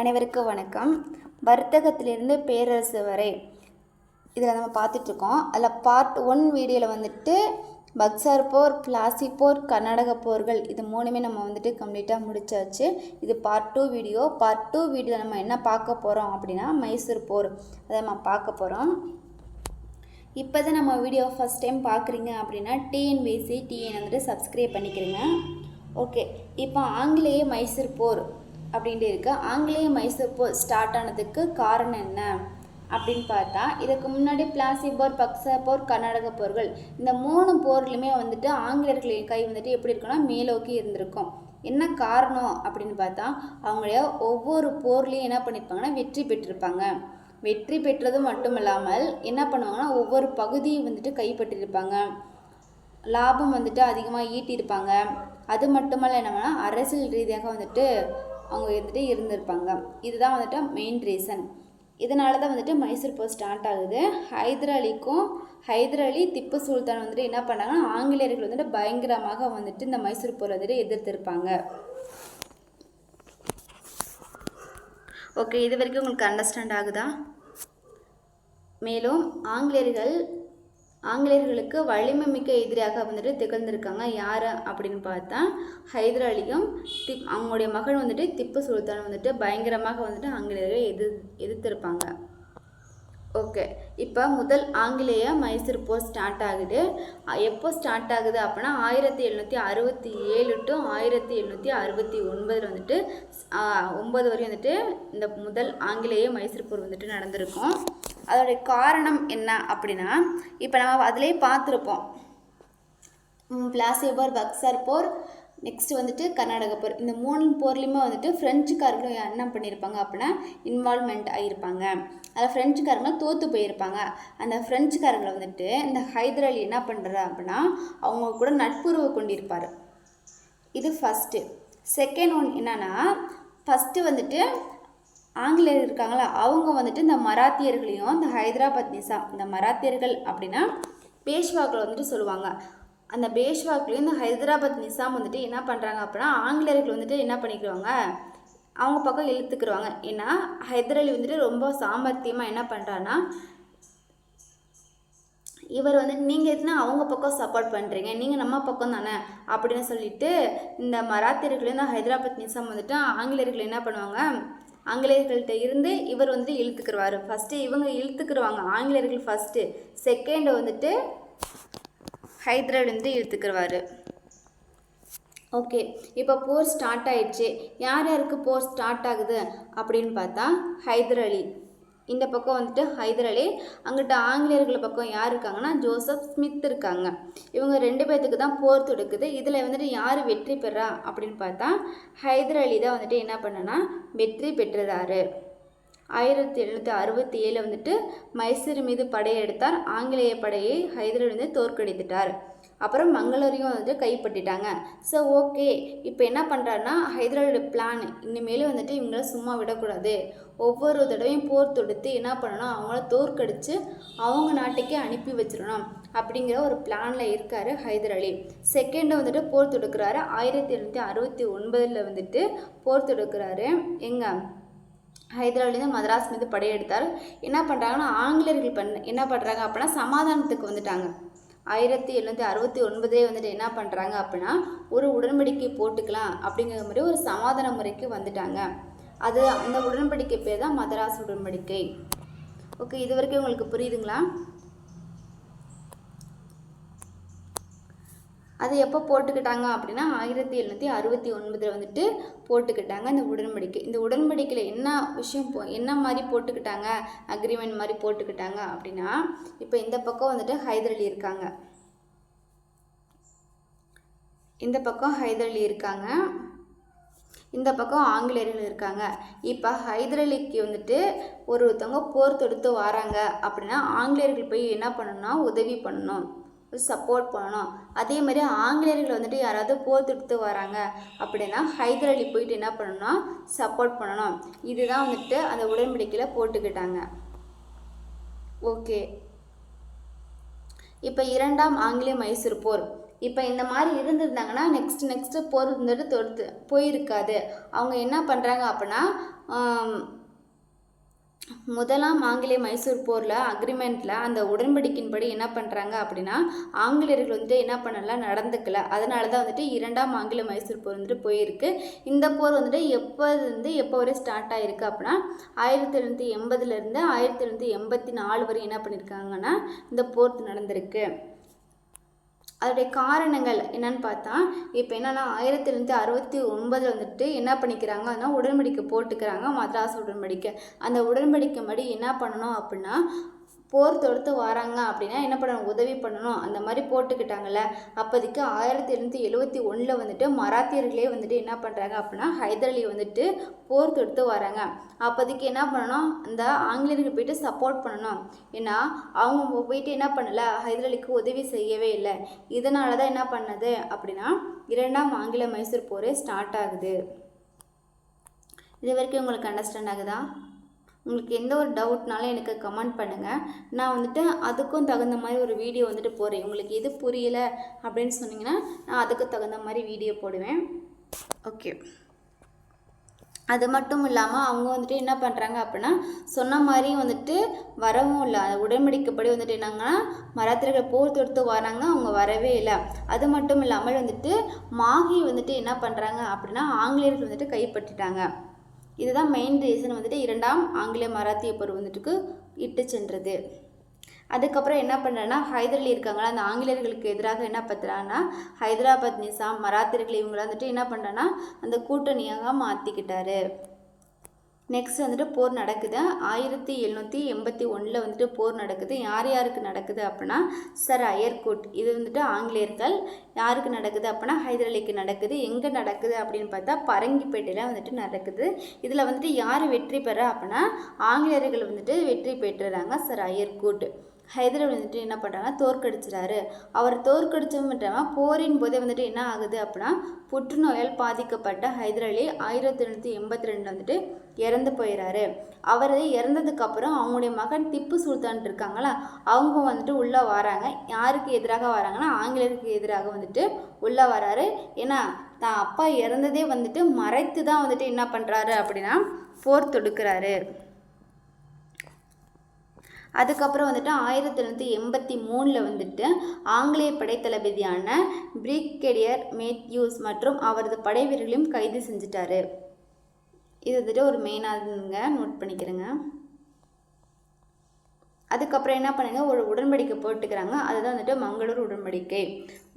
அனைவருக்கும் வணக்கம். வர்த்தகத்திலிருந்து பேரரசு வரை. இதில் நம்ம பார்த்துட்ருக்கோம். அதில் பார்ட் ஒன் வீடியோவில் வந்துட்டு பக்சார் போர் பிளாசி போர் கர்நாடக போர்கள் இது மூணுமே நம்ம வந்துட்டு கம்ப்ளீட்டாக முடிச்சாச்சு. இது part two video part two வீடியோவில் நம்ம என்ன பார்க்க போகிறோம் அப்படின்னா மைசூர் போர். அதை நம்ம பார்க்க போகிறோம் இப்போ தான் நம்ம வீடியோ ஃபஸ்ட் டைம் பார்க்குறீங்க அப்படின்னா டிஎன்பிசி டிஎன் வந்துட்டு சப்ஸ்கிரைப் பண்ணிக்கிறீங்க. ஓகே இப்போ ஆங்கிலேய மைசூர் போர். அப்படின்ட்டு இருக்கு. ஆங்கிலேய மைசூர் போர் ஸ்டார்ட் ஆனதுக்கு காரணம் என்ன? அப்படின்னு பார்த்தா இதுக்கு முன்னாடி பிளாசி போர் பக்ச போர் கர்நாடக போர்கள் இந்த மூணு போர்லையுமே வந்துட்டு ஆங்கிலேயர்களின் கை வந்துட்டு எப்படி இருக்குன்னா மேலோக்கி இருந்திருக்கும். என்ன காரணம் அப்படின்னு பார்த்தா அவங்களுடைய ஒவ்வொரு போர்லேயும் என்ன பண்ணியிருப்பாங்கன்னா வெற்றி பெற்றிருப்பாங்க. வெற்றி பெற்றது மட்டும் இல்லாமல் என்ன பண்ணுவாங்கன்னா ஒவ்வொரு பகுதியும் வந்துட்டு கைப்பற்றிருப்பாங்க லாபம் வந்துட்டு அதிகமாக ஈட்டியிருப்பாங்க. அது மட்டுமல்ல என்னன்னா அரசியல் ரீதியாக வந்துட்டு அவங்க வந்துட்டு இருந்திருப்பாங்க. இதுதான் வந்துட்டு மெயின் ரீசன் இதனால தான் வந்துட்டு மைசூர் போர் ஸ்டார்ட் ஆகுது. ஹைதர் அலிக்கும் ஹைதர் அலி திப்பு சுல்தான் வந்துட்டு என்ன பண்ணாங்கன்னா ஆங்கிலேயர்கள் வந்துட்டு பயங்கரமாக வந்துட்டு இந்த மைசூர் போர் வந்துட்டு எதிர்த்திருப்பாங்க. ஓகே இது வரைக்கும் உங்களுக்கு அண்டர்ஸ்டாண்ட் ஆகுதா? மேலும் ஆங்கிலேயர்கள் ஆங்கிலேயர்களுக்கு வலிமை மிக்க எதிரியாக வந்துட்டு திகழ்ந்திருக்காங்க. யார் அப்படின்னு பார்த்தா ஹைதர் அலியும் திப் அவங்களுடைய மகள் வந்துட்டு திப்பு சுல்தான் வந்துட்டு பயங்கரமாக வந்துட்டு ஆங்கிலேயர்கள் எதிர் எதிர்த்திருப்பாங்க. ஓகே. இப்போ முதல் ஆங்கிலேய மைசூர் போர் ஸ்டார்ட் ஆகுது. எப்போ ஸ்டார்ட் ஆகுது அப்படின்னா ஆயிரத்தி எழுநூற்றி அறுபத்தி ஏழு டு ஆயிரத்தி எழுநூற்றி அறுபத்தி ஒன்பதில் வந்துட்டு ஒன்பது வரையும் வந்துட்டு இந்த முதல் ஆங்கிலேய மைசூர் போர் வந்துட்டு நடந்திருக்கும். அதோடைய காரணம் என்ன அப்படின்னா இப்போ நம்ம அதிலே பார்த்துருப்போம். பிளாசி போர் பக்சர் போர் நெக்ஸ்ட் வந்துட்டு கர்நாடக போர். இந்த மூணு போர்லேயுமே வந்துட்டு ஃப்ரெஞ்சுக்காரர்களும் என்ன பண்ணியிருப்பாங்க அப்படின்னா இன்வால்மெண்ட் ஆகியிருப்பாங்க அதில் ஃப்ரெஞ்சுக்காரங்களும் தோற்று போயிருப்பாங்க. அந்த ஃப்ரெஞ்சுக்காரங்களை வந்துட்டு இந்த ஹைதர் அலி என்ன பண்ணுறாரு அப்படின்னா அவங்க கூட நட்புறவு கொண்டிருப்பார். இது ஃபஸ்ட்டு செகண்ட் ஒன் என்னென்னா ஃபஸ்ட்டு வந்துட்டு ஆங்கிலேயர் இருக்காங்களா அவங்க வந்துட்டு இந்த மராத்தியர்களையும் இந்த ஹைதராபாத் நிசாம் இந்த மராத்தியர்கள் அப்படின்னா பேஷ்வாக்களை வந்துட்டு சொல்லுவாங்க. அந்த பேஷ்வாக்லேயும் இந்த ஹைதராபாத் நிசாம் வந்துட்டு என்ன பண்ணுறாங்க அப்படின்னா ஆங்கிலேயர்கள் வந்துட்டு என்ன பண்ணிக்கிறாங்க அவங்க பக்கம் இழுத்துக்கிடுவாங்க. ஏன்னா ஹைதரலி வந்துட்டு ரொம்ப சாமர்த்தியமாக என்ன பண்ணுறான்னா இவர் வந்துட்டு நீங்கள் எதுனா அவங்க பக்கம் சப்போர்ட் பண்ணுறீங்க நீங்கள் நம்ம பக்கம் தானே அப்படின்னு சொல்லிட்டு இந்த மராத்தியர்களையும் இந்த ஹைதராபாத் நிசாம் வந்துட்டு ஆங்கிலேயர்கள் என்ன பண்ணுவாங்க ஆங்கிலேயர்கள்ட்ட இருந்து இவர் வந்து இழுத்துக்கிடுவார் ஃபஸ்ட்டு இவங்க இழுத்துக்கிறவாங்க ஆங்கிலேயர்கள் ஃபஸ்ட்டு செகண்டை வந்துட்டு ஹைதராபாத் வந்து இழுத்துக்கிறவாரு ஓகே இப்போ போர் ஸ்டார்ட் ஆயிடுச்சு. யார் யாருக்கு போர் ஸ்டார்ட் ஆகுது அப்படின்னு பார்த்தா ஹைதர் அலி. இந்த பக்கம் வந்துட்டு ஹைதர் அலி அங்கிட்ட ஆங்கிலேயர்கள் பக்கம் யார் இருக்காங்கன்னா ஜோசப் ஸ்மித் இருக்காங்க. இவங்க ரெண்டு பேர்த்துக்கு தான் போர் தொடுக்குது. இதில் வந்துட்டு யார் வெற்றி பெறா அப்படின்னு பார்த்தா ஹைதர் அலி தான் வந்துட்டு என்ன பண்ணனா வெற்றி பெற்றுறாரு ஆயிரத்தி எழுநூற்றி அறுபத்தி ஏழில் வந்துட்டு மைசூர் மீது படையெடுத்தார். ஆங்கிலேய படையை ஹைதர் அலி வந்து தோற்கடித்துட்டார். அப்புறம் மங்களூரையும் வந்துட்டு கைப்பற்றிட்டாங்க. ஸோ ஓகே இப்போ என்ன பண்ணுறாருன்னா ஹைதராலியோட பிளான் இனிமேலும் வந்துட்டு இவங்கள சும்மா விடக்கூடாது. ஒவ்வொரு தடவையும் போர் தொடுத்து என்ன பண்ணணும்? அவங்கள தோற்கடித்து அவங்க நாட்டுக்கே அனுப்பி வச்சிடணும் அப்படிங்கிற ஒரு பிளானில் இருக்கார் ஹைதர் அலி. செகண்டை வந்துட்டு போர் தொடுக்கிறாரு. ஆயிரத்தி எழுநூற்றி அறுபத்தி ஒன்பதில் வந்துட்டு போர் தொடுக்கிறாரு. எங்கே? ஹைதராபாத்லேருந்து மதராஸ் மீது படையெடுத்தார். என்ன பண்ணுறாங்கன்னா ஆங்கிலேயர்கள் பண்ண என்ன பண்ணுறாங்க அப்படின்னா சமாதானத்துக்கு வந்துட்டாங்க. ஆயிரத்தி எழுநூற்றி அறுபத்தி ஒன்பதே வந்துட்டு என்ன பண்ணுறாங்க அப்படின்னா ஒரு உடன்படிக்கை போட்டுக்கலாம் அப்படிங்கிற மாதிரி ஒரு சமாதான முறைக்கு வந்துட்டாங்க. அது அந்த உடன்படிக்கை பேர் தான் மதராஸ் உடன்படிக்கை. ஓகே இது வரைக்கும் உங்களுக்கு புரியுதுங்களா? அது எப்போ போட்டுக்கிட்டாங்க அப்படின்னா ஆயிரத்தி எழுநூற்றி அறுபத்தி ஒன்பதில் வந்துட்டு போட்டுக்கிட்டாங்க இந்த உடன்படிக்கை. இந்த உடன்படிக்கையில் என்ன விஷயம் போ என்ன மாதிரி போட்டுக்கிட்டாங்க? அக்ரிமெண்ட் மாதிரி போட்டுக்கிட்டாங்க அப்படின்னா இப்போ இந்த பக்கம் வந்துட்டு ஹைதர் அலி இருக்காங்க. இந்த பக்கம் ஹைதர் அலி இருக்காங்க. இந்த பக்கம் ஆங்கிலேயர்கள் இருக்காங்க. இப்போ ஹைதர் அலிக்கு வந்துட்டு ஒருத்தவங்க போர் தொடுத்து வராங்க அப்படின்னா ஆங்கிலேயர்கள் போய் என்ன பண்ணணும்னா உதவி பண்ணணும். சப்போர்ட் பண்ணணும். அதே மாதிரி ஆங்கிலேயர்கள் வந்துட்டு யாராவது போர் தொடுத்து வராங்க அப்படின்னா ஹைதர் அலி போயிட்டு என்ன பண்ணணும்னா சப்போர்ட் பண்ணணும். இதுதான் வந்துட்டு அந்த உடன்படிக்கையில் போட்டுக்கிட்டாங்க. ஓகே இப்போ இரண்டாம் ஆங்கிலேய மைசூர் போர். இப்போ இந்த மாதிரி இருந்திருந்தாங்கன்னா நெக்ஸ்ட் நெக்ஸ்ட்டு போர் வந்துட்டு தொடுத்து போயிருக்காது. அவங்க என்ன பண்ணுறாங்க அப்படின்னா முதலாம் ஆங்கிலேய மைசூர் போரில் அக்ரிமெண்ட்டில் அந்த உடன்படிக்கையின்படி என்ன பண்ணுறாங்க அப்படின்னா ஆங்கிலேயர்கள் வந்துட்டு என்ன பண்ணலாம் நடந்துக்கல. அதனால தான் வந்துட்டு இரண்டாம் ஆங்கில மைசூர் போர் வந்துட்டு போயிருக்கு. இந்த போர் வந்துட்டு எப்போ எப்போ வரை ஸ்டார்ட் ஆகிருக்கு அப்படின்னா ஆயிரத்தி எழுநூற்றி எண்பதுலேருந்து ஆயிரத்தி எழுநூற்றி எண்பத்தி நாலு வரை என்ன பண்ணியிருக்காங்கன்னா இந்த போர் நடந்திருக்கு. அதோடைய காரணங்கள் என்னன்னு பார்த்தா இப்போ என்னென்னா ஆயிரத்தி அறுபத்தி ஒன்பதில் வந்துட்டு என்ன பண்ணிக்கிறாங்க? அதனால் உடன்படிக்கை போட்டுக்கிறாங்க மദ്രാஸ் உடன்படிக்கை. அந்த உடன்படிக்கை படி என்ன பண்ணணும் அப்படின்னா போர் தொடுத்து வராங்க அப்படின்னா என்ன பண்ணணும்? உதவி பண்ணணும். அந்த மாதிரி போட்டுக்கிட்டாங்கல்ல. அப்போதைக்கு ஆயிரத்தி எழுநூற்றி எழுபத்தி ஒன்றில் வந்துட்டு மராத்தியர்களே வந்துட்டு என்ன பண்ணுறாங்க அப்படின்னா ஹைதர் அலி வந்துட்டு போர் தொடுத்து வராங்க. அப்போதைக்கு என்ன பண்ணணும்? அந்த ஆங்கிலேயருக்கு போயிட்டு சப்போர்ட் பண்ணணும். ஏன்னா அவங்க போயிட்டு என்ன பண்ணலை? ஹைதரலிக்கு உதவி செய்யவே இல்லை. இதனால தான் என்ன பண்ணது அப்படின்னா இரண்டாம் ஆங்கில மைசூர் போரே ஸ்டார்ட் ஆகுது. இது வரைக்கும் உங்களுக்கு அண்டர்ஸ்டாண்ட் ஆகுதா? உங்களுக்கு எந்த ஒரு டவுட்னாலும் எனக்கு கமெண்ட் பண்ணுங்கள் நான் வந்துட்டு அதுக்கும் தகுந்த மாதிரி ஒரு வீடியோ வந்துட்டு போடுறேன். உங்களுக்கு எது புரியலை அப்படின்னு சொன்னீங்கன்னா நான் அதுக்கு தகுந்த மாதிரி வீடியோ போடுவேன். ஓகே அது மட்டும் இல்லாமல் அவங்க வந்துட்டு என்ன பண்ணுறாங்க அப்படின்னா சொன்ன மாதிரி வந்துட்டு வரவும் இல்லை. அந்த உடன்படிக்கைப்படி வந்துட்டு என்னங்கன்னா மராத்திரர்கள் போர் தொடுத்து வராங்க அவங்க வரவே இல்லை. அது மட்டும் இல்லாமல் வந்துட்டு மாகி வந்துட்டு என்ன பண்ணுறாங்க அப்படின்னா ஆங்கிலேயர்கள் வந்துட்டு கைப்பற்றிட்டாங்க. இதுதான் மெயின் ரீசன் வந்துட்டு இரண்டாம் ஆங்கில மராத்திய போர் வந்துட்டுக்கு இட்டு சென்றது. அதுக்கப்புறம் என்ன பண்ணுறேன்னா ஹைதரலி இருக்காங்களா அந்த ஆங்கிலேயர்களுக்கு எதிராக என்ன பண்ணுறாங்கன்னா ஹைதராபாத் நிசாம் மராத்தியர்கள் இவங்களை வந்துட்டு என்ன பண்ணுறேன்னா அந்த கூட்டணியாக மாற்றிக்கிட்டாரு நெக்ஸ்ட் வந்துட்டு போர் நடக்குது. ஆயிரத்தி எழுநூற்றி எண்பத்தி ஒன்றில் வந்துட்டு போர் நடக்குது. யார் யாருக்கு நடக்குது அப்படின்னா சர் அயர்கூட். இது வந்துட்டு ஆங்கிலேயர்கள். யாருக்கு நடக்குது அப்படின்னா ஹைதரலிக்கு நடக்குது. எங்கே நடக்குது அப்படின்னு பார்த்தா பரங்கிப்பேட்டையில் வந்துட்டு நடக்குது. இதில் வந்துட்டு யார் வெற்றி பெற அப்படின்னா ஆங்கிலேயர்கள் வந்துட்டு வெற்றி பெற்றுறாங்க சர் அயர்கூட். ஹைதராபாத் வந்துட்டு என்ன பண்ணுறாங்க தோற்கடிச்சிறாரு. அவர் தோற்கடிச்சது மட்டும் போரின் போதே வந்துட்டு என்ன ஆகுது அப்படின்னா புற்றுநோயால் பாதிக்கப்பட்ட ஹைதராலி ஆயிரத்தி எழுநூற்றி எண்பத்தி ரெண்டில் வந்துட்டு இறந்து போயிடுறாரு அவர் இறந்ததுக்கப்புறம் அவங்களுடைய மகன் திப்பு சுல்தான் இருக்காங்களா அவங்க வந்துட்டு உள்ளே வராங்க. யாருக்கு எதிராக வராங்கன்னா ஆங்கிலேயருக்கு எதிராக வந்துட்டு உள்ளே வராரு. ஏன்னா தான் அப்பா இறந்ததே வந்துட்டு மறைத்து தான் வந்துட்டு என்ன பண்ணுறாரு அப்படின்னா போர் தொடுக்கிறாரு. அதுக்கப்புறம் வந்துட்டு ஆயிரத்தி தொள்ளாயிரத்தி எண்பத்தி மூணில் வந்துட்டு ஆங்கிலேய படைத்தளபதியான பிரிகேடியர் மேத்யூஸ் மற்றும் அவரது படை வீரர்களையும் கைது செஞ்சிட்டாரு. இது வந்துட்டு ஒரு மெயினாக நோட் பண்ணிக்கிறேங்க. அதுக்கப்புறம் என்ன பண்ணுங்க ஒரு உடன்படிக்கை போட்டுக்கிறாங்க. அதுதான் வந்துட்டு மங்களூர் உடன்படிக்கை.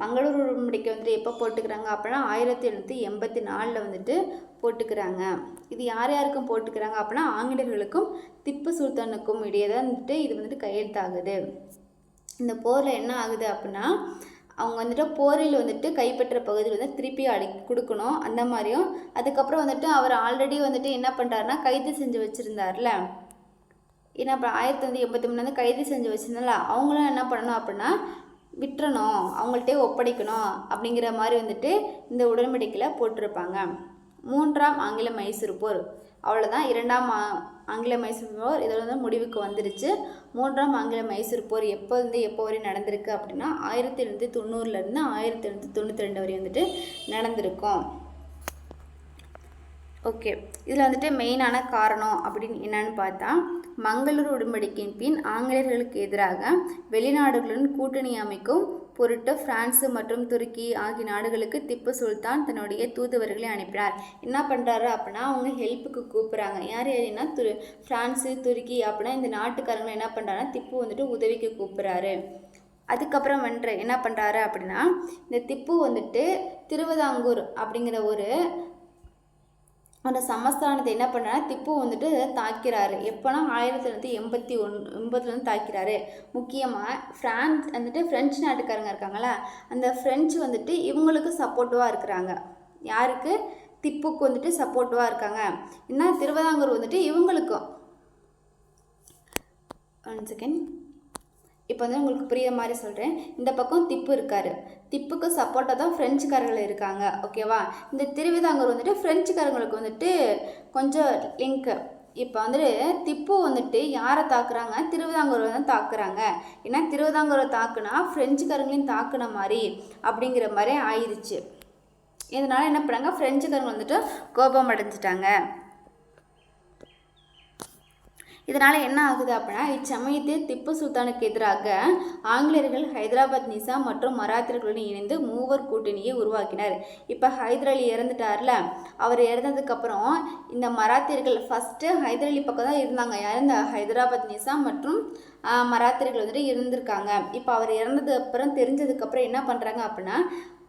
மங்களூர் உடன்படிக்கை வந்துட்டு எப்போ போட்டுக்கிறாங்க அப்படின்னா ஆயிரத்தி எழுநூற்றி எண்பத்தி நாலில் வந்துட்டு போட்டுக்கிறாங்க. இது யார் யாருக்கும் போட்டுக்கிறாங்க அப்படின்னா ஆங்கிலேயர்களுக்கும் திப்பு சுல்தானுக்கும் இடையே தான் வந்துட்டு இது வந்துட்டு கையெழுத்தாகுது. இந்த போரில் என்ன ஆகுது அப்படின்னா அவங்க வந்துட்டு போரில் வந்துட்டு கைப்பற்ற பகுதியில் வந்து திருப்பி அடி கொடுக்கணும். அந்த மாதிரியும். அதுக்கப்புறம் வந்துட்டு அவர் ஆல்ரெடி வந்துட்டு என்ன பண்ணுறாருன்னா கைது செஞ்சு வச்சுருந்தார்ல. ஏன்னா அப்புறம் ஆயிரத்தி வந்து எண்பத்தி மூணு வந்து கைது செஞ்சு வச்சிருந்தால அவங்களும் என்ன பண்ணணும் அப்படின்னா விட்டுறணும். அவங்கள்ட்டே ஒப்படைக்கணும் அப்படிங்கிற மாதிரி வந்துட்டு இந்த உடன்படிக்கையில் போட்டிருப்பாங்க. மூன்றாம் ஆங்கில மைசூர் போர். அவ்வளோதான் இரண்டாம் ஆங்கில மைசூர் போர் இதோட வந்து முடிவுக்கு வந்துருச்சு. மூன்றாம் ஆங்கில மைசூர் போர் எப்போருந்து எப்போ வரையும் நடந்திருக்கு அப்படின்னா ஆயிரத்தி எழுநூற்றி தொண்ணூறுலேருந்து ஆயிரத்தி எழுநூற்றி தொண்ணூற்றி ரெண்டு வரை வந்துட்டு நடந்திருக்கும். ஓகே. இதில் வந்துட்டு மெயினான காரணம் அப்படின்னு என்னன்னு பார்த்தா மங்களூர் உடன்படிக்கையின் பின் ஆங்கிலேயர்களுக்கு எதிராக வெளிநாடுகளுடன் கூட்டணி அமைக்கும் பொருட்டு பிரான்ஸ் மற்றும் துருக்கி ஆகிய நாடுகளுக்கு திப்பு சுல்தான் தன்னுடைய தூதுவர்களை அனுப்பினார். என்ன பண்ணுறாரு அப்படின்னா அவங்க ஹெல்ப்புக்கு கூப்பிட்றாங்க. யார் யாருன்னா துரு ஃப்ரான்ஸு துருக்கி அப்படின்னா இந்த நாட்டுக்காரங்களை என்ன பண்ணுறாருன்னா திப்பு வந்துட்டு உதவிக்கு கூப்பிட்றாரு. அதுக்கப்புறம் வந்துட்டு என்ன பண்ணுறாரு அப்படின்னா இந்த திப்பு வந்துட்டு திருவிதாங்கூர் அப்படிங்கிற ஒரு அந்த சமஸ்தானத்தை என்ன பண்ணாரு திப்பு வந்துட்டு தாக்கிறாரு. எப்போனா ஆயிரத்தி தொள்ளாயிரத்தி எண்பத்தி ஒன் எண்பதுலேருந்து தாக்கிறாரு. முக்கியமாக ஃப்ரான்ஸ் வந்துட்டு ஃப்ரெஞ்சு நாட்டுக்காரங்க இருக்காங்களா அந்த ஃப்ரெஞ்சு வந்துட்டு இவங்களுக்கு சப்போர்ட்டிவாக இருக்கிறாங்க. யாருக்கு? திப்புக்கு வந்துட்டு சப்போர்ட்டிவாக இருக்காங்க. என்ன? திருவிதாங்கூர் வந்துட்டு இவங்களுக்கும். ஒன் செகண்ட் இப்போ வந்து உங்களுக்கு புரிய மாதிரி சொல்கிறேன் இந்த பக்கம் திப்பு இருக்கார். திப்புக்கு சப்போர்ட்டாக தான் ஃப்ரெஞ்சுக்காரர்கள் இருக்காங்க. ஓகேவா இந்த திருவிதாங்கூர் வந்துட்டு ஃப்ரெஞ்சுக்காரங்களுக்கு வந்துட்டு கொஞ்சம் லிங்க்கு இப்போ வந்துட்டு திப்பு வந்துட்டு யாரை தாக்குறாங்க? திருவிதாங்கூரை தான் தாக்குறாங்க. ஏன்னா திருவிதாங்கூரை தாக்குனா ஃப்ரெஞ்சுக்காரங்களையும் தாக்குன மாதிரி அப்படிங்கிற மாதிரி ஆயிடுச்சு. இதனால் என்ன பண்ணாங்க? ஃப்ரெஞ்சுக்காரங்க வந்துட்டு கோபம் அடைஞ்சிட்டாங்க. இதனால் என்ன ஆகுது அப்படின்னா இச்சமயத்தில் திப்பு சுல்தானுக்கு எதிராக ஆங்கிலேயர்கள் ஹைதராபாத் நிசாம் மற்றும் மராத்தியர்களுடன் இணைந்து மூவர் கூட்டணியை உருவாக்கினர். இப்போ ஹைதர் அலி இறந்துட்டார்ல அவர் இறந்ததுக்கப்புறம் இந்த மராத்தியர்கள் ஃபஸ்ட்டு ஹைதர் அலி பக்கம் தான் இருந்தாங்க. யார்? இந்த ஹைதராபாத் நிசாம் மற்றும் ஆஹ், மராத்தியர்கள் வந்துட்டு இருந்திருக்காங்க. இப்போ அவர் இறந்தது அப்புறம் தெரிஞ்சதுக்கப்புறம் என்ன பண்ணுறாங்க அப்படின்னா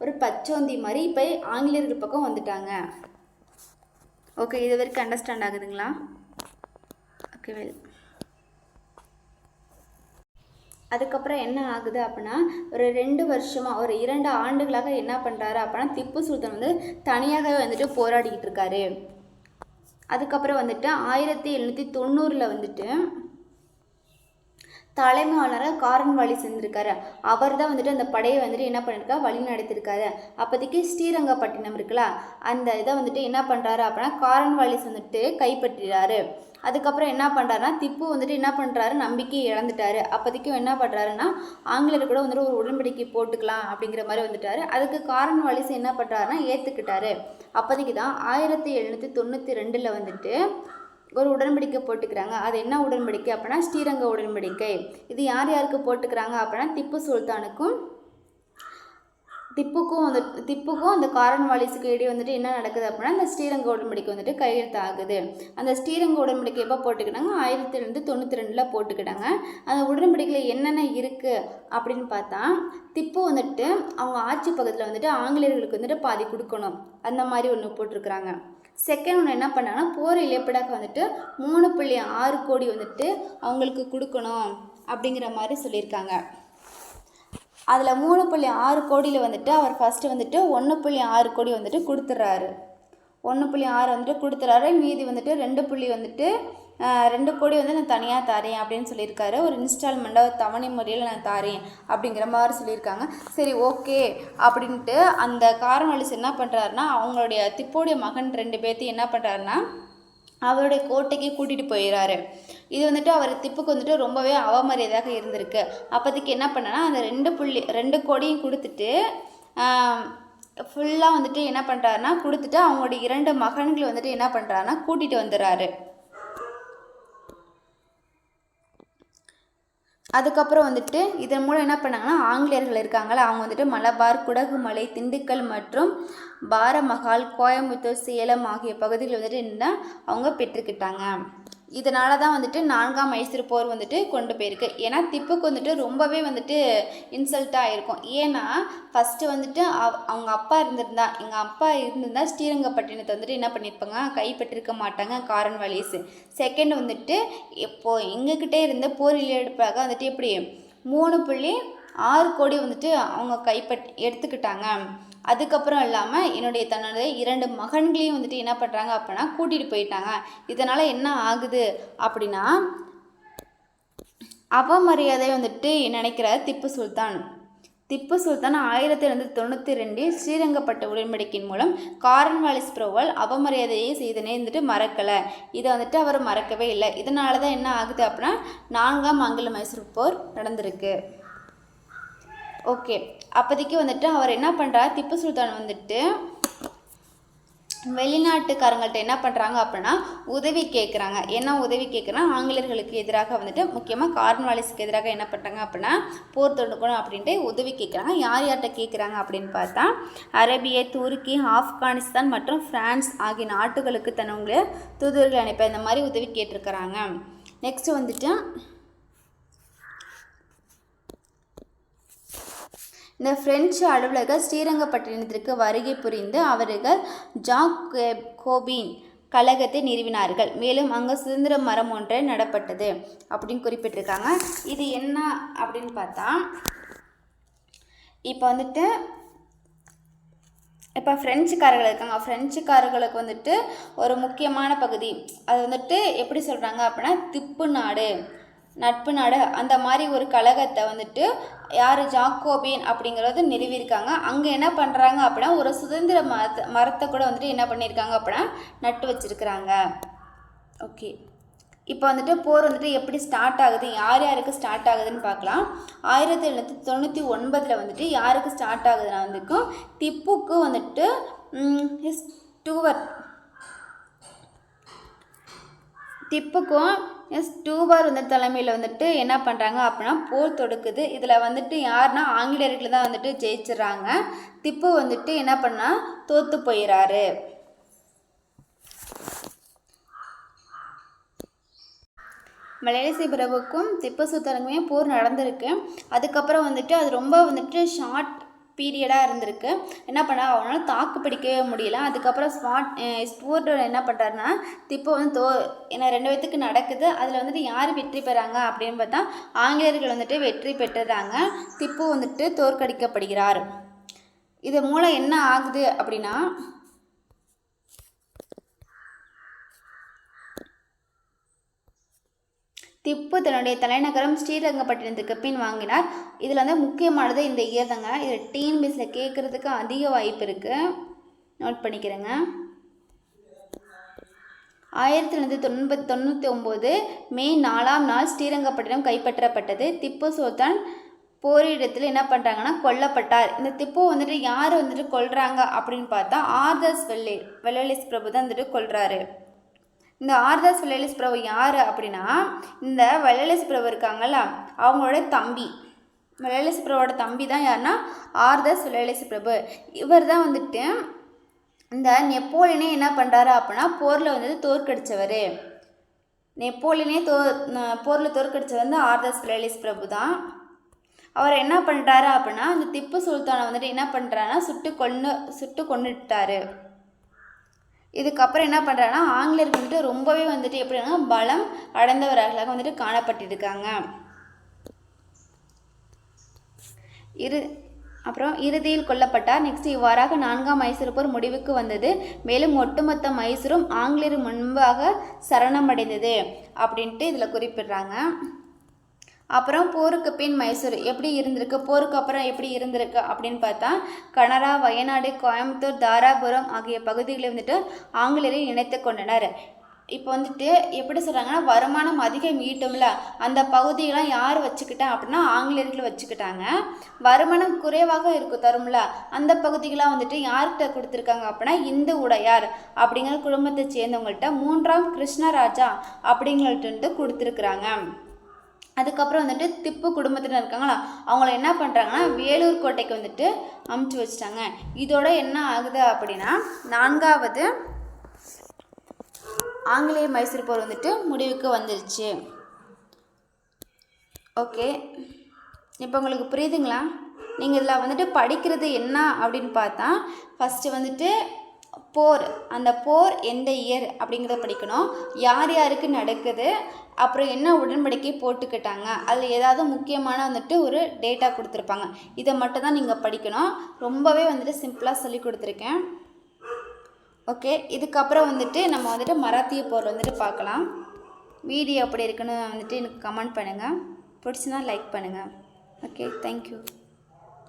ஒரு பச்சோந்தி மாதிரி இப்போ ஆங்கிலேயர்கள் பக்கம் வந்துட்டாங்க. ஓகே இது வரைக்கும் அண்டர்ஸ்டாண்ட் ஆகுதுங்களா? ஓகே அதுக்கப்புறம் என்ன ஆகுது அப்படின்னா ஒரு ரெண்டு வருஷமாக ஒரு இரண்டு ஆண்டுகளாக என்ன பண்ணுறாரு அப்படின்னா திப்பு சுல்தான் வந்து தனியாகவே வந்துட்டு போராடிக்கிட்டு இருக்காரு. அதுக்கப்புறம் வந்துட்டு ஆயிரத்தி எழுநூற்றி தொண்ணூறில் வந்துட்டு தலைமையாளராக காரன்வாலி செஞ்சிருக்காரு அவர் தான் வந்துட்டு அந்த படையை வந்துட்டு என்ன பண்ணியிருக்கா வழி நடத்திருக்காரு அப்போதைக்கு ஸ்ரீரங்கப்பட்டினம் இருக்குல்ல அந்த இதை வந்துட்டு என்ன பண்ணுறாரு அப்படின்னா காரன்வாலிஸ் வந்துட்டு கைப்பற்றுறாரு. அதுக்கப்புறம் என்ன பண்ணுறாருன்னா திப்பு வந்துட்டு என்ன பண்ணுறாரு நம்பிக்கை இழந்துட்டாரு. அப்போதைக்கும் என்ன பண்ணுறாருன்னா ஆங்கிலர் கூட வந்துட்டு ஒரு உடன்படிக்கை போட்டுக்கலாம் அப்படிங்கிற மாதிரி வந்துட்டார். அதுக்கு காரன் காரன்வாலிஸ் என்ன பண்ணுறாருன்னா ஏற்றுக்கிட்டாரு அப்போதைக்கு தான் ஆயிரத்தி எழுநூற்றி தொண்ணூற்றி ரெண்டில் வந்துட்டு ஒரு உடன்படிக்கை போட்டுக்கிறாங்க. அது என்ன உடன்படிக்கை அப்படின்னா ஸ்ரீரங்க உடன்படிக்கை. இது யார் யாருக்கு போட்டுக்கிறாங்க அப்படின்னா திப்பு சுல்தானுக்கும் திப்புக்கும் அந்த திப்புக்கும் அந்த காரன்வாலிஸுக்கு இடையே வந்துட்டு என்ன நடக்குது அப்படின்னா அந்த ஸ்ரீரங்க உடன்படிக்கை வந்துட்டு கையெழுத்து ஆகுது அந்த ஸ்ரீரங்க உடன்படிக்கை எப்போ போட்டுக்கிட்டாங்க? ஆயிரத்தி ரெண்டு தொண்ணூற்றி ரெண்டில் போட்டுக்கிட்டாங்க. அந்த உடன்படிக்கையில் என்னென்ன இருக்குது அப்படின்னு பார்த்தா திப்பு வந்துட்டு அவங்க ஆட்சி பக்கத்தில் வந்துட்டு ஆங்கிலேயர்களுக்கு வந்துட்டு பாதி கொடுக்கணும். அந்த மாதிரி ஒன்று போட்டிருக்கிறாங்க. செகண்ட் ஒன்று என்ன பண்ணாங்கன்னா போர் இழப்பீடாக வந்துட்டு மூணு புள்ளி ஆறு கோடி வந்துட்டு அவங்களுக்கு கொடுக்கணும் அப்படிங்கிற மாதிரி சொல்லியிருக்காங்க. அதில் மூணு புள்ளி ஆறு கோடியில் வந்துட்டு அவர் ஃபஸ்ட்டு வந்துட்டு ஒன்று புள்ளி ஆறு கோடி வந்துட்டு கொடுத்துட்றாரு ஒன்று புள்ளி ஆறு வந்துட்டு கொடுத்துறாரு மீதி வந்துட்டு ரெண்டு புள்ளி வந்துட்டு ரெண்டு கோடி வந்து நான் தனியாக தரேன் அப்படின்னு சொல்லியிருக்காரு. ஒரு இன்ஸ்டால்மெண்ட்டாக ஒரு தவணை முறையில் நான் தரேன் அப்படிங்கிற மாதிரி சொல்லியிருக்காங்க. சரி ஓகே அப்படின்ட்டு அந்த காரமலிஸ் என்ன பண்ணுறாருன்னா அவங்களுடைய திப்போடைய மகன் ரெண்டு பேர்த்தையும் என்ன பண்ணுறாருன்னா அவருடைய கோட்டைக்கு கூட்டிகிட்டு போயிடுறாரு இது வந்துட்டு அவர் திப்புக்கு வந்துட்டு ரொம்பவே அவமரியாதையாக இருந்திருக்கு. அப்போதைக்கு என்ன பண்ணனா அந்த ரெண்டு புள்ளி ரெண்டு கோடியும் கொடுத்துட்டு ஃபுல்லாக வந்துட்டு என்ன பண்ணுறாருன்னா கொடுத்துட்டு அவங்களுடைய இரண்டு மகன்களை வந்துட்டு என்ன பண்ணுறாருன்னா கூட்டிகிட்டு வந்துடுறாரு அதுக்கப்புறம் வந்துட்டு இதன் மூலம் என்ன பண்ணாங்கன்னா ஆங்கிலேயர்கள் இருக்காங்களா அவங்க வந்துட்டு மலபார் குடகுமலை திண்டுக்கல் மற்றும் பாரமகால் கோயம்புத்தூர் சேலம் ஆகிய பகுதிகளில் வந்துட்டு என்ன அவங்க பெற்றுக்கிட்டாங்க. இதனால தான் வந்துட்டு நான்காம் மைசூர் போர் வந்துட்டு கொண்டு போயிருக்கு. ஏன்னா திப்புக்கு வந்துட்டு ரொம்பவே வந்துட்டு இன்சல்ட்டாக இருக்கும். ஏன்னா ஃபஸ்ட்டு வந்துட்டு அவ் அவங்க அப்பா இருந்திருந்தா எங்கள் அப்பா இருந்திருந்தா ஸ்ரீரங்கப்பட்டினத்தை வந்துட்டு என்ன பண்ணியிருப்பாங்க கைப்பற்றிருக்க மாட்டாங்க காரன் வலிஸ். செகண்ட் வந்துட்டு இப்போது எங்ககிட்டே இருந்த போர் இழப்பாக வந்துட்டு எப்படி? மூணு புள்ளி ஆறு கோடி வந்துட்டு அவங்க கைப்பற்றி எடுத்துக்கிட்டாங்க. அதுக்கப்புறம் இல்லாமல் என்னுடைய தன்னோட இரண்டு மகன்களையும் வந்துட்டு என்ன பண்ணுறாங்க அப்படின்னா கூட்டிகிட்டு போயிட்டாங்க. இதனால் என்ன ஆகுது அப்படின்னா அவமரியாதை வந்துட்டு நினைக்கிற திப்பு சுல்தான். திப்பு சுல்தான் ஆயிரத்தி எழுநூத்தி தொண்ணூற்றி ரெண்டில் ஸ்ரீரங்கப்பட்ட உடன்படிக்கையின் மூலம் காரன்வாலிஸ் புரோவல் அவமரியாதையை செய்தனே வந்துட்டு மறக்கலை. இதை வந்துட்டு அவர் மறக்கவே இல்லை. இதனால தான் என்ன ஆகுது அப்படின்னா நான்காம் ஆங்கில மைசூர் போர் நடந்திருக்கு. ஓகே. அப்போதைக்கு வந்துட்டு அவர் என்ன பண்ணுறார் திப்பு சுல்தான் வந்துட்டு வெளிநாட்டுக்காரங்கள்ட்ட என்ன பண்ணுறாங்க அப்படின்னா உதவி கேட்குறாங்க என்ன உதவி கேட்குறாங்க ஆங்கிலேயர்களுக்கு எதிராக வந்துட்டு முக்கியமாக கார்ன்வாலிஸுக்கு எதிராக என்ன பண்ணுறாங்க அப்படின்னா போர் தொடுக்கணும் அப்படின்ட்டு உதவி கேட்குறாங்க யார் யார்கிட்ட கேட்குறாங்க அப்படின்னு பார்த்தா அரேபிய துருக்கி ஆப்கானிஸ்தான் மற்றும் ஃப்ரான்ஸ் ஆகிய நாட்டுகளுக்கு தன்னுடைய தூதுவர்கள் அனுப்ப இந்த மாதிரி உதவி கேட்டிருக்கிறாங்க. நெக்ஸ்ட் வந்துட்டு இந்த பிரெஞ்சு அலுவலகர் ஸ்ரீரங்கப்பட்டினத்திற்கு வருகை புரிந்து அவர்கள் ஜாக் கோபின் கழகத்தை நிறுவினார்கள். மேலும் அங்கே சுதந்திர மரம் ஒன்றை நடப்பட்டது அப்படின்னு குறிப்பிட்டிருக்காங்க. இது என்ன அப்படின்னு பார்த்தா இப்போ வந்துட்டு இப்போ ஃப்ரெஞ்சுக்காரர்கள் இருக்காங்க. ஃப்ரெஞ்சுக்காரர்களுக்கு வந்துட்டு ஒரு முக்கியமான பகுதி. அது வந்துட்டு எப்படி சொல்கிறாங்க அப்படின்னா திப்பு நாடு. நட்பு நாடு அந்த மாதிரி ஒரு கழகத்தை வந்துட்டு யார் ஜாக்கோபின் அப்படிங்கிறது நிறுவியிருக்காங்க. அங்கே என்ன பண்ணுறாங்க அப்படின்னா ஒரு சுதந்திர மரத்தை மரத்தை கூட வந்துட்டு என்ன பண்ணியிருக்காங்க அப்படின்னா நட்டு வச்சுருக்கிறாங்க. ஓகே. இப்போ வந்துட்டு போர் வந்துட்டு எப்படி ஸ்டார்ட் ஆகுது யார் யாருக்கு ஸ்டார்ட் ஆகுதுன்னு பார்க்கலாம். ஆயிரத்தி எழுநூற்றி தொண்ணூற்றி ஒன்பதில் வந்துட்டு யாருக்கு ஸ்டார்ட் ஆகுதுன்னா வந்துக்கும் திப்புக்கு வந்துட்டு ஹிஸ் திப்புக்கும் எஸ் டூபார் வந்து தலைமையில் வந்துட்டு என்ன பண்ணுறாங்க அப்படின்னா போர் தொடுக்குது. இதில் வந்துட்டு யாருன்னா ஆங்கிலேயர்கள் தான் வந்துட்டு ஜெயிச்சிடுறாங்க. திப்பு வந்துட்டு என்ன பண்ணால் தோற்று போயிடுறாரு மலேசிய பிரபுக்கும் திப்பு சுல்தானுக்குமே போர் நடந்திருக்கு. அதுக்கப்புறம் வந்துட்டு அது ரொம்ப வந்துட்டு ஷார்ட் பீரியடாக இருந்திருக்கு. என்ன பண்ணா அவனால் தாக்கு பிடிக்கவே முடியல. அதுக்கப்புறம் ஸ்மார்ட் ஸ்போர்ட் என்ன பண்ணுறாருன்னா திப்பு வந்து தோ ஏன்னா ரெண்டு பேத்துக்கு நடக்குது. அதில் வந்துட்டு யார் வெற்றி பெறாங்க அப்படின்னு பார்த்தா ஆங்கிலேயர்கள் வந்துட்டு வெற்றி பெற்றுறாங்க. திப்பு வந்துட்டு தோற்கடிக்கப்படுகிறார். இது மூலம் என்ன ஆகுது அப்படின்னா திப்பு தன்னுடைய தலைநகரம் ஸ்ரீரங்கப்பட்டினத்துக்கு பின் வாங்கினார். இதில் வந்து முக்கியமானது இந்த இயர் தாங்க. இது கேட்குறதுக்கு அதிக வாய்ப்பு இருக்குது நோட் பண்ணிக்கிறேங்க. ஆயிரத்தி தொள்ளாயிரத்தி தொண்ணூற்றி தொண்ணூற்றி ஒம்பது மே நாலாம் நாள் ஸ்ரீரங்கப்பட்டினம் கைப்பற்றப்பட்டது. திப்பு சுல்தான் போரிடத்தில் என்ன பண்ணுறாங்கன்னா கொல்லப்பட்டார். இந்த திப்பு வந்துட்டு யார் வந்துட்டு கொல்றாங்க அப்படின்னு பார்த்தா ஆர்தர்ஸ் வெள்ளே வெள்ளலிஸ் பிரபு தான் வந்துட்டு கொல்றாரு. இந்த ஆர்தாஸ் வெள்ளலிஸ் பிரபு யார் அப்படின்னா இந்த வெள்ளலிஸ் பிரபு இருக்காங்கல்ல அவங்களோட தம்பி. வெள்ளலிஸ் பிரபுவோட தம்பி தான் யாருன்னா ஆர்தாஸ் வெள்ளலிஸ் பிரபு. இவர் தான் வந்துட்டு இந்த நெப்போலியனே என்ன பண்ணுறாரு அப்படின்னா போரில் வந்துட்டு தோற்கடிச்சவர். நெப்போலியனே தோ போரில் தோற்கடிச்சவர் வந்து ஆர்தாஸ் வெள்ளலிஸ் பிரபு தான். அவர் என்ன பண்ணுறாரு அப்படின்னா அந்த திப்பு சுல்தானை வந்துட்டு என்ன பண்ணுறாருன்னா சுட்டு கொன்று சுட்டு கொண்டுட்டாரு இதுக்கப்புறம் என்ன பண்ணுறாங்கன்னா ஆங்கிலேயர்கள் வந்துட்டு ரொம்பவே வந்துட்டு எப்படின்னா பலம் அடைந்தவர்களாக வந்துட்டு காணப்பட்டிருக்காங்க. இரு அப்புறம் இறுதியில் கொல்லப்பட்டார். நெக்ஸ்ட் இவ்வாறாக நான்காம் மைசூர் போர் முடிவுக்கு வந்தது. மேலும் ஒட்டுமொத்த மைசூரும் ஆங்கிலேயர் முன்பாக சரணமடைந்தது அப்படின்ட்டு இதில் குறிப்பிடுறாங்க. அப்புறம் போருக்கு பின் மைசூர். எப்படி இருந்திருக்கு? போருக்கு அப்புறம் எப்படி இருந்திருக்கு? அப்படின்னு பார்த்தா கனரா வயநாடு கோயம்புத்தூர் தாராபுரம் ஆகிய பகுதிகளை வந்துட்டு ஆங்கிலேயரை இணைத்து கொண்டனர். இப்போ வந்துட்டு எப்படி சொல்கிறாங்கன்னா வருமானம் அதிகம் ஈட்டும்ல. அந்த பகுதியெல்லாம் யார் வச்சுக்கிட்டா அப்படின்னா ஆங்கிலேயர்கள் வச்சுக்கிட்டாங்க. வருமானம் குறைவாக இருக்கும் தரும்ல. அந்த பகுதிகளாக வந்துட்டு யார்கிட்ட கொடுத்துருக்காங்க அப்படின்னா இந்து உடையார் அப்படிங்கிற குடும்பத்தை சேர்ந்தவங்கள்ட்ட மூன்றாம் கிருஷ்ணராஜா அப்படிங்கள்ட்ட வந்துட்டு கொடுத்துருக்குறாங்க. அதுக்கப்புறம் வந்துட்டு திப்பு குடும்பத்தினர் இருக்காங்களா அவங்கள என்ன பண்ணுறாங்கன்னா வேலூர் கோட்டைக்கு வந்துட்டு அமுச்சு வச்சிட்டாங்க. இதோட என்ன ஆகுது அப்படின்னா நான்காவது ஆங்கிலேய மைசூர் போர் வந்துட்டு முடிவுக்கு வந்துருச்சு. ஓகே. இப்போ உங்களுக்கு புரியுதுங்களா? நீங்கள் இதில் வந்துட்டு படிக்கிறது என்ன அப்படின்னு பார்த்தா ஃபஸ்ட்டு வந்துட்டு போர். அந்த போர் எந்த இயர் அப்படிங்கிறத படிக்கணும். யார் யாருக்கு நடக்குது? அப்புறம் என்ன உடன்படிக்கை போட்டுக்கிட்டாங்க? அதில் ஏதாவது முக்கியமான வந்துட்டு ஒரு டேட்டா கொடுத்துருப்பாங்க. இதை மட்டும் தான் நீங்கள் படிக்கணும். ரொம்பவே வந்துட்டு சிம்பிளாக சொல்லி கொடுத்துருக்கேன். ஓகே இதுக்கப்புறம் வந்துட்டு நம்ம வந்துட்டு மராத்திய போர் வந்துட்டு பார்க்கலாம். வீடியோ அப்படி இருக்குன்னு வந்துட்டு எனக்கு கமெண்ட் பண்ணுங்கள் பிடிச்சுன்னா லைக் பண்ணுங்கள் ஓகே தேங்க்யூ